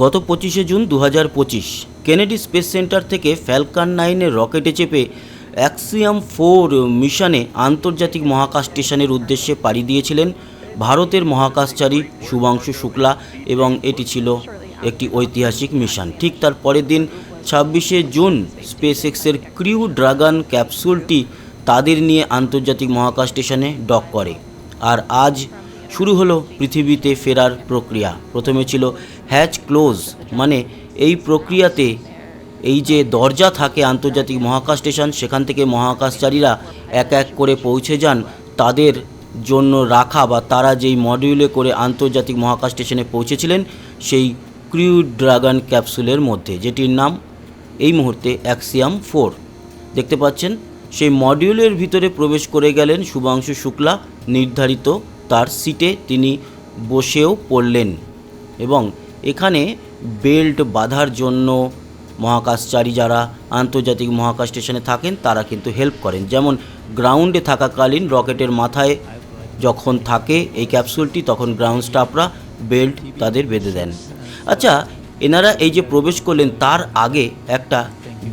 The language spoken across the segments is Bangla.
গত পঁচিশে জুন দু হাজার পঁচিশ, কেনেডি স্পেস সেন্টার থেকে ফ্যালকান নাইনের রকেটে চেপে অ্যাক্সিয়াম ফোর মিশনে আন্তর্জাতিক মহাকাশ স্টেশনের উদ্দেশ্যে পাড়ি দিয়েছিলেন ভারতের মহাকাশচারী শুভাংশু শুক্লা এবং এটি ছিল একটি ঐতিহাসিক মিশন। ঠিক তার পরের দিন ছাব্বিশে জুন স্পেস এক্সের ক্রিউ ড্রাগন ক্যাপসুলটি তাদের নিয়ে আন্তর্জাতিক মহাকাশ স্টেশনে ডক করে। আর আজ শুরু হলো পৃথিবীতে ফেরার প্রক্রিয়া। প্রথমে ছিল হ্যাচ ক্লোজ মানে এই প্রক্রিয়াতে এই যে দরজা থাকে আন্তর্জাতিক মহাকাশ স্টেশন, সেখান থেকে মহাকাশচারীরা এক এক করে পৌঁছে যান, তাদের জন্য রাখা বা তারা যেই মডিউলে করে আন্তর্জাতিক মহাকাশ স্টেশনে পৌঁছেছিলেন, সেই ক্রিউ ড্রাগন ক্যাপসুলের মধ্যে, যেটির নাম এই মুহূর্তে অ্যাক্সিয়াম ফোর। দেখতে পাচ্ছেন, সেই মডিউলের ভিতরে প্রবেশ করে গেলেন শুভাংশু শুক্লা, নির্ধারিত তার সিটে তিনি বসেও পড়লেন এবং এখানে বেল্ট বাঁধার জন্য মহাকাশচারী যারা আন্তর্জাতিক মহাকাশ স্টেশনে থাকেন, তারা কিন্তু হেল্প করেন। যেমন গ্রাউন্ডে থাকাকালীন রকেটের মাথায় যখন থাকে এই ক্যাপসুলটি, তখন গ্রাউন্ড স্টাফরা বেল্ট তাদের বেঁধে দেন। আচ্ছা এনারা এই যে প্রবেশ করলেন, তার আগে একটা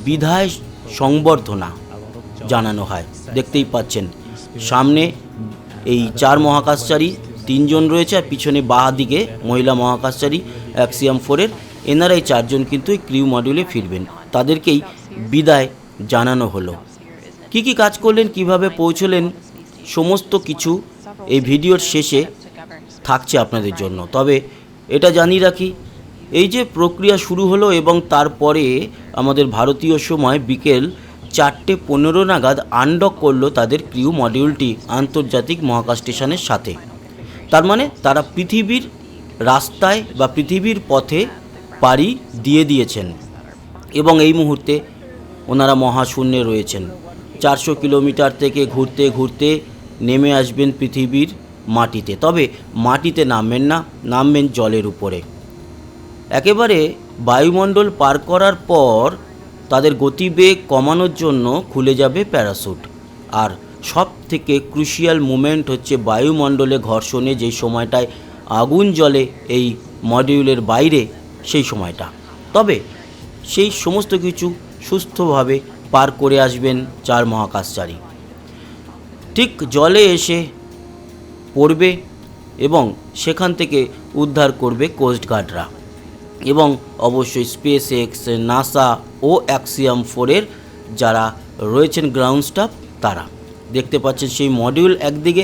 বিধায় সংবর্ধনা জানানো হয়। দেখতেই পাচ্ছেন, সামনে এই চার মহাকাশচারী তিনজন রয়েছে আর পিছনে বাঁ দিকে মহিলা মহাকাশচারী অ্যাক্সিয়াম ফোরের। এনারা এই চারজন কিন্তু এই ক্রিউ মডিউলে ফিরবেন। তাদেরকেই বিদায় জানানো হলো। কি কি কাজ করলেন, কীভাবে পৌঁছলেন, সমস্ত কিছু এই ভিডিওর শেষে থাকছে আপনাদের জন্য। তবে এটা জানিয়ে রাখি, এই যে প্রক্রিয়া শুরু হলো এবং তারপরে আমাদের ভারতীয় সময় বিকেল চারটে পনেরো নাগাদ আনডক করল তাদের ক্রিউ মডিউলটি আন্তর্জাতিক মহাকাশ স্টেশনের সাথে। তার মানে তারা পৃথিবীর রাস্তায় বা পৃথিবীর পথে পাড়ি দিয়ে দিয়েছেন। এবং এই মুহূর্তে ওনারা মহাশূন্যে রয়েছেন। চারশো কিলোমিটার থেকে ঘুরতে ঘুরতে নেমে আসবেন পৃথিবীর মাটিতে। তবে মাটিতে নামবেন না, নামবেন জলের উপরে। একেবারে বায়ুমণ্ডল পার করার পর তাদের গতিবেগ কমানোর জন্য খুলে যাবে প্যারাসুট। আর সব থেকে ক্রুশিয়াল মুমেন্ট হচ্ছে বায়ুমণ্ডলে ঘর্ষণে যেই সময়টায় আগুন জ্বলে এই মডিউলের বাইরে, সেই সময়টা। তবে সেই সমস্ত কিছু সুস্থভাবে পার করে আসবেন চার মহাকাশচারী। ঠিক জলে এসে পড়বে এবং সেখান থেকে উদ্ধার করবে কোস্টগার্ডরা এবং অবশ্যই স্পেস এক্স নাসা ও অ্যাক্সিয়াম ফোরের যারা রয়েছেন গ্রাউন্ড স্টাফ তারা। দেখতে পাচ্ছেন সেই মডিউল একদিকে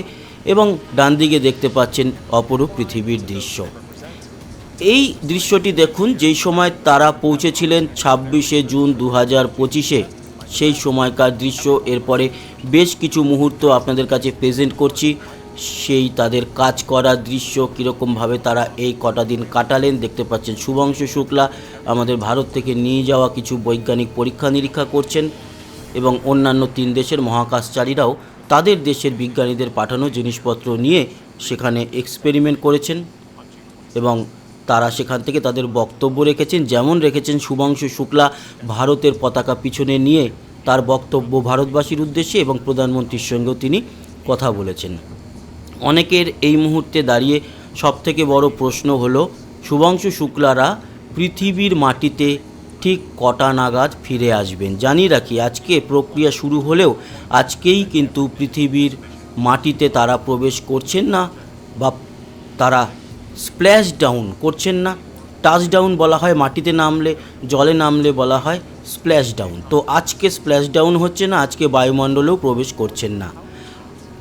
এবং ডান দিকে দেখতে পাচ্ছেন অপরূপ পৃথিবীর দৃশ্য। এই দৃশ্যটি দেখুন, যেই সময় তারা পৌঁছেছিলেন ছাব্বিশে জুন দু হাজার পঁচিশে, সেই সময়কার দৃশ্য। এরপরে বেশ কিছু মুহূর্ত আপনাদের কাছে প্রেজেন্ট করছি। সেই তাদের কাজ করার দৃশ্য, কীরকমভাবে তারা এই কটা দিন কাটালেন। দেখতে পাচ্ছেন শুভাংশু শুক্লা আমাদের ভারত থেকে নিয়ে যাওয়া কিছু বৈজ্ঞানিক পরীক্ষা নিরীক্ষা করছেন। এবং অন্যান্য তিন দেশের মহাকাশচারীরাও তাদের দেশের বিজ্ঞানীদের পাঠানো জিনিসপত্র নিয়ে সেখানে এক্সপেরিমেন্ট করেছেন এবং তারা সেখান থেকে তাদের বক্তব্য রেখেছেন। যেমন রেখেছেন শুভাংশু শুক্লা ভারতের পতাকা পিছনে নিয়ে তার বক্তব্য ভারতবাসীর উদ্দেশ্যে এবং প্রধানমন্ত্রীর সঙ্গেও তিনি কথা বলেছেন। অনেকের এই মুহূর্তে দাঁড়িয়ে সবথেকে বড় প্রশ্ন হলো, শুভাংশু শুক্লারা পৃথিবীর মাটিতে ঠিক কটা নাগাদ ফিরে আসবেন। জানিয়ে রাখি, আজকে প্রক্রিয়া শুরু হলেও আজকেই কিন্তু পৃথিবীর মাটিতে তারা প্রবেশ করছেন না বা তারা স্প্ল্যাশ ডাউন করছেন না। টাচ ডাউন বলা হয়, মাটিতে নামলে, জলে নামলে বলা হয় স্প্ল্যাশ ডাউন তো আজকে স্প্ল্যাশ ডাউন হচ্ছে না, আজকে বায়ুমণ্ডলেও প্রবেশ করছেন না।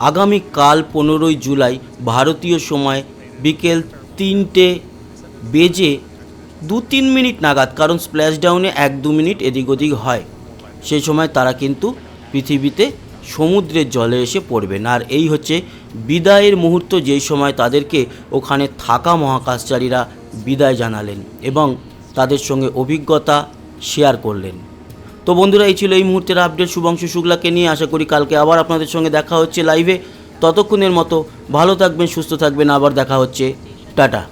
আগামীকাল পনেরোই জুলাই, ভারতীয় সময় বিকেল তিনটে বেজে দু তিন মিনিট নাগাদ, কারণ স্প্ল্যাশ ডাউনে এক দু মিনিট এদিক ওদিক হয়। সেই সময় তারা কিন্তু পৃথিবীতে সমুদ্রের জলে এসে পড়বেন আর এই হচ্ছে বিদায়ের মুহূর্ত, যেই সময় তাদেরকে ওখানে থাকা মহাকাশচারীরা বিদায় জানালেন এবং তাদের সঙ্গে অভিজ্ঞতা শেয়ার করলেন। তো বন্ধুরা, এই ছিল এই মুহূর্তের আপডেট শুভাংশু শুক্লাকে নিয়ে আশা করি কালকে আবার আপনাদের সঙ্গে দেখা হচ্ছে লাইভে ততক্ষণের মতো ভালো থাকবেন, সুস্থ থাকবেন। আবার দেখা হচ্ছে। টাটা।